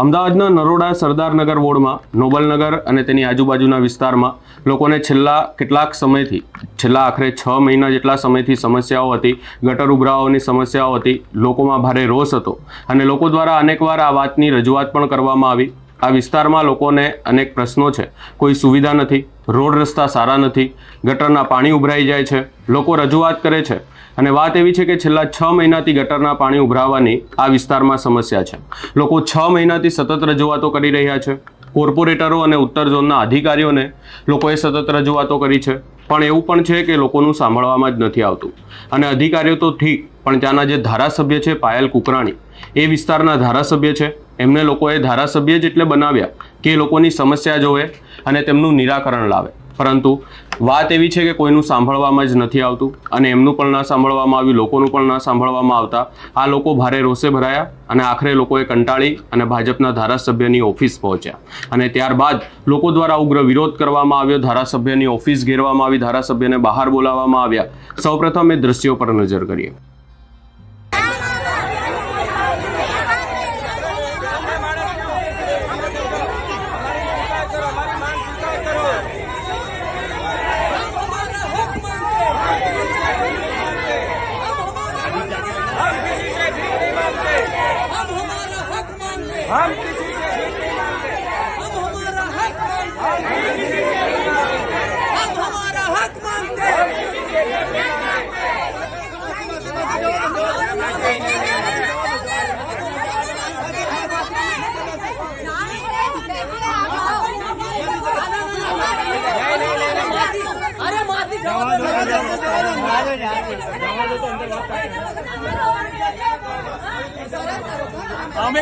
અમદાવાદના નરોડા સરદારનગર વોર્ડમાં નોબલનગર અને તેની આજુબાજુના વિસ્તારમાં લોકોને છેલ્લા કેટલાક સમયથી, છેલ્લા આખરે છ મહિના જેટલા સમયથી સમસ્યાઓ હતી, ગટર ઉભરાવાની સમસ્યાઓ હતી, લોકોમાં ભારે રોષ હતો અને લોકો દ્વારા અનેકવાર આ વાતની રજૂઆત પણ કરવામાં આવી. આ વિસ્તારમાં લોકોને અનેક પ્રશ્નો છે. કોઈ સુવિધા નથી. રોડ રસ્તા સારા નથી, ગટરના પાણી ઉભરાઈ જાય છે, લોકો રજૂઆત કરે છે. અને વાત એવી છે કે છેલ્લા છ મહિનાથી ગટરના પાણી ઉભરાવાની આ વિસ્તારમાં સમસ્યા છે. લોકો છ મહિનાથી સતત રજૂઆતો કરી રહ્યા છે. કોર્પોરેટરો અને ઉત્તર ઝોનના અધિકારીઓને લોકોએ સતત રજૂઆતો કરી છે. પણ એવું પણ છે કે લોકોનું સાંભળવામાં જ નથી આવતું. અને અધિકારીઓ તો ઠીક, પણ ત્યાંના જે ધારાસભ્ય છે પાયલ કુકરાણી, એ વિસ્તારના ધારાસભ્ય છે. એમને લોકોએ ધારાસભ્ય જ એટલે બનાવ્યા કે લોકોની સમસ્યા જોવે અને તેમનું નિરાકરણ લાવે. પરંતુ વાત એવી છે કે કોઈનું સાંભળવામાં જ નથી આવતું અને એમનું પણ ના સાંભળવામાં આવ્યું, લોકોનું પણ ના સાંભળવામાં આવતા. આ લોકો ભારે રોષે ભરાયા અને આખરે લોકોએ કંટાળી અને ભાજપના ધારાસભ્યની ઓફિસ પહોંચ્યા. અને ત્યારબાદ લોકો દ્વારા ઉગ્ર વિરોધ કરવામાં આવ્યો, ધારાસભ્યની ઓફિસ ઘેરવામાં આવી, ધારાસભ્યને બહાર બોલાવવામાં આવ્યા. સૌપ્રથમ એ દ્રશ્યો પર નજર કરીએ. हम किसी से भी नहीं मांगे हम हमारा हक मांगे हम हमारा हक मांगते अरे माती અમે